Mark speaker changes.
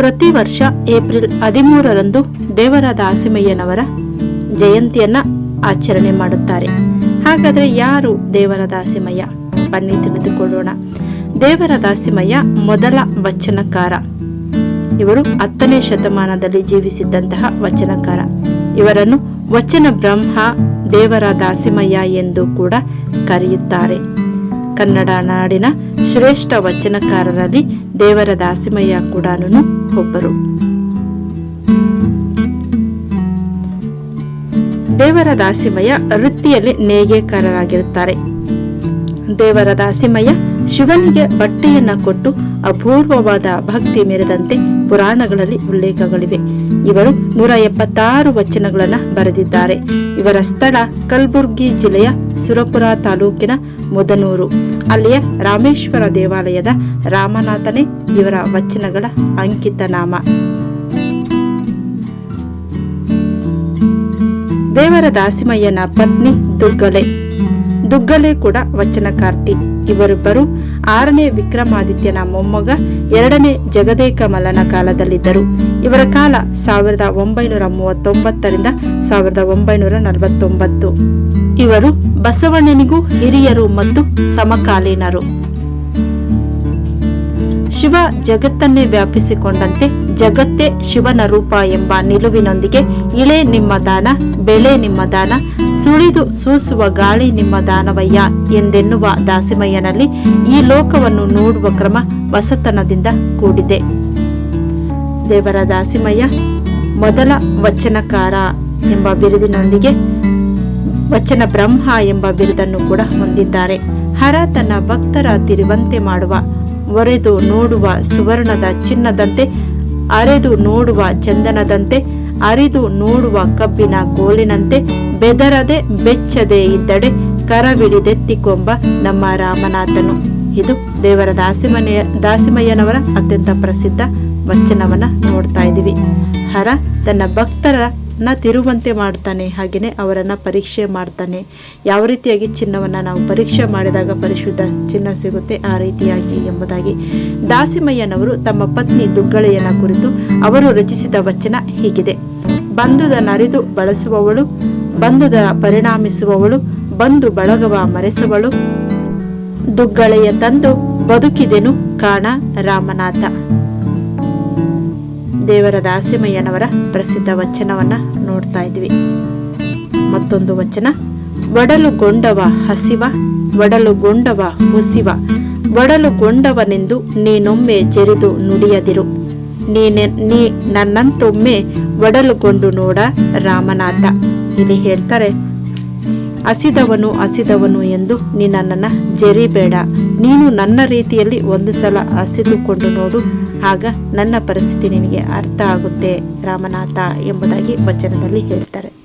Speaker 1: ಪ್ರತಿ ವರ್ಷ ಏಪ್ರಿಲ್ ಹದಿಮೂರರಂದು ದೇವರ ದಾಸಿಮಯ್ಯನವರ ಜಯಂತಿಯನ್ನ ಆಚರಣೆ ಮಾಡುತ್ತಾರೆ. ಹಾಗಾದ್ರೆ ಯಾರು ದೇವರ ದಾಸಿಮಯ್ಯ ಬನ್ನಿ ತಿಳಿದುಕೊಳ್ಳೋಣ. ದೇವರ ದಾಸಿಮಯ್ಯ ಮೊದಲ ವಚನಕಾರ. ಇವರು ಹತ್ತನೇ ಶತಮಾನದಲ್ಲಿ ಜೀವಿಸಿದ್ದಂತಹ ವಚನಕಾರ. ಇವರನ್ನು ವಚನ ಬ್ರಹ್ಮ ದೇವರ ದಾಸಿಮಯ್ಯ ಎಂದು ಕೂಡ ಕರೆಯುತ್ತಾರೆ. ಕನ್ನಡ ನಾಡಿನ ಶ್ರೇಷ್ಠ ವಚನಕಾರರಲ್ಲಿ ದೇವರ ದಾಸಿಮಯ್ಯ ಕೂಡ ಒಬ್ಬರು. ದೇವರ ದಾಸಿಮಯ್ಯ ವೃತ್ತಿಯಲ್ಲಿ ನೇಗೆಕಾರರಾಗಿರುತ್ತಾರೆ ದೇವರ ದಾಸಿಮಯ್ಯ ಶಿವನಿಗೆ ಬಟ್ಟೆಯನ್ನ ಕೊಟ್ಟು ಅಪೂರ್ವವಾದ ಭಕ್ತಿ ಮೆರೆದಂತೆ ಪುರಾಣಗಳಲ್ಲಿ ಉಲ್ಲೇಖಗಳಿವೆ. ಇವರು ನೂರ ಎಪ್ಪತ್ತಾರು ವಚನಗಳನ್ನು ಬರೆದಿದ್ದಾರೆ. ಇವರ ಸ್ಥಳ ಕಲಬುರ್ಗಿ ಜಿಲ್ಲೆಯ ಸುರಪುರ ತಾಲೂಕಿನ ಮೊದನೂರು. ಅಲ್ಲಿಯ ರಾಮೇಶ್ವರ ದೇವಾಲಯದ ರಾಮನಾಥನೇ ಇವರ ವಚನಗಳ ಅಂಕಿತ ನಾಮ ದೇವರ ದಾಸಿಮಯ್ಯನ ಪತ್ನಿ ದುಗ್ಗಲೆ. ದುಗ್ಗಲೆ ಕೂಡ ವಚನಕಾರ್ತಿ ಇವರಿಬ್ಬರು ಆರನೇ ವಿಕ್ರಮಾದಿತ್ಯನ ಮೊಮ್ಮಗ, ಎರಡನೇ ಜಗದೇಕಮಲನ ಕಾಲದಲ್ಲಿದ್ದರು. ಇವರ ಕಾಲ ಸಾವಿರದ ಒಂಬೈನೂರ ಮೂವತ್ತೊಂಬತ್ತರಿಂದ ಸಾವಿರದ ಒಂಬೈನೂರ ನಲವತ್ತೊಂಬತ್ತು. ಇವರು ಬಸವಣ್ಣನಿಗೂ ಹಿರಿಯರು ಮತ್ತು ಸಮಕಾಲೀನರು. ಶಿವ ಜಗತ್ತನ್ನೇ ವ್ಯಾಪಿಸಿಕೊಂಡಂತೆ ಜಗತ್ತೇ ಶಿವನ ರೂಪ ಎಂಬ ನಿಲುವಿನೊಂದಿಗೆ ಇಳೆ ನಿಮ್ಮ ದಾನ, ಬೆಳೆ ನಿಮ್ಮ ದಾನ, ಸುಳಿದು ಸೂಸುವ ಗಾಳಿ ನಿಮ್ಮ ದಾನವಯ್ಯ ಎಂದೆನ್ನುವ ದಾಸಿಮಯ್ಯನಲ್ಲಿ ಈ ಲೋಕವನ್ನು ನೋಡುವ ಕ್ರಮ ವಸತನದಿಂದ ಕೂಡಿದೆ. ದೇವರ ದಾಸಿಮಯ್ಯ, ಮೊದಲ ವಚನಕಾರ ಎಂಬ ಬಿರುದಿನೊಂದಿಗೆ ವಚನ ಬ್ರಹ್ಮ ಎಂಬ ಬಿರುದನ್ನು ಕೂಡ ಹೊಂದಿದ್ದಾರೆ. ಹರ ತನ್ನ ಭಕ್ತರ ತಿರುವಂತೆ ಮಾಡುವ, ಒರೆದು ನೋಡುವ ಸುವರ್ಣದ ಚಿನ್ನದಂತೆ ಅರೆದು ನೋಡುವ ಚಂದನದಂತೆ, ಅರಿದು ನೋಡುವ ಕಬ್ಬಿನ ಕೋಲಿನಂತೆ, ಬೆದರದೆ ಬೆಚ್ಚದೆ ಇದ್ದಡೆ ಕರವಿಡಿದೆತ್ತಿಕೊಂಬ ನಮ್ಮ ರಾಮನಾಥನು. ಇದು ದೇವರ ದಾಸಿಮನೆಯ, ದಾಸಿಮಯ್ಯನವರ ಅತ್ಯಂತ ಪ್ರಸಿದ್ಧ ವಚನವನ್ನ ನೋಡ್ತಾ ಇದ್ದೀವಿ. ಹರ, ತನ್ನ ಭಕ್ತರನ್ನ ತಿರುವಂತೆ ಮಾಡ್ತಾನೆ ಹಾಗೆಯೇ ಅವರನ್ನು ಪರೀಕ್ಷೆ ಮಾಡ್ತಾನೆ. ಯಾವ ರೀತಿಯಾಗಿ ಚಿನ್ನವನ್ನ ನಾವು ಪರೀಕ್ಷೆ ಮಾಡಿದಾಗ ಪರಿಶುದ್ಧ ಚಿನ್ನ ಸಿಗುತ್ತೆ, ಆ ರೀತಿಯಾಗಿ ಎಂಬುದಾಗಿ. ದಾಸಿಮಯ್ಯನವರು ತಮ್ಮ ಪತ್ನಿ ದುಗ್ಗಳೆಯನ ಕುರಿತು ಅವರು ರಚಿಸಿದ ವಚನ ಹೀಗಿದೆ. ಬಂಧುದ ನರಿದು ಬಳಸುವವಳು ಬಂಧುದ ಪರಿಣಾಮಿಸುವವಳು ಬಂಧು ಬಳಗವ ಮರೆಸುವಳು. ದುಗ್ಗಳೆಯ ತಂದು ಬದುಕಿದೆನು ಕಾಣ ರಾಮನಾಥ. ದೇವರ ದಾಸಿಮಯ್ಯನವರ ಪ್ರಸಿದ್ಧ ವಚನವನ್ನ ನೋಡ್ತಾ ಇದ್ವಿ. ಮತ್ತೊಂದು ವಚನ, ಒಡಲುಗೊಂಡವ ಹಸಿವ, ಒಡಲುಗೊಂಡವ ಹುಸಿವ, ಒಡಲುಗೊಂಡವನೆಂದು ನೀನೊಮ್ಮೆ ಜರಿದು ನುಡಿಯದಿರು. ನೀನೆ, ನೀ ನನ್ನಂತೊಮ್ಮೆ ಒಡಲುಗೊಂಡು ನೋಡ ರಾಮನಾಥ. ಇಲ್ಲಿ ಹೇಳ್ತಾರೆ, ಹಸಿದವನು ಹಸಿದವನು ಎಂದು ನೀ ನನ್ನನ್ನ ಜರಿಬೇಡ. ನೀನು ನನ್ನ ರೀತಿಯಲ್ಲಿ ಒಂದು ಸಲ ಹಸಿದುಕೊಂಡು ನೋಡು. ಆಗ ನನ್ನ ಪರಿಸ್ಥಿತಿ ನಿನಗೆ ಅರ್ಥ ಆಗುತ್ತೆ ರಾಮನಾಥ ಎಂಬುದಾಗಿ ವಚನದಲ್ಲಿ ಹೇಳ್ತಾರೆ.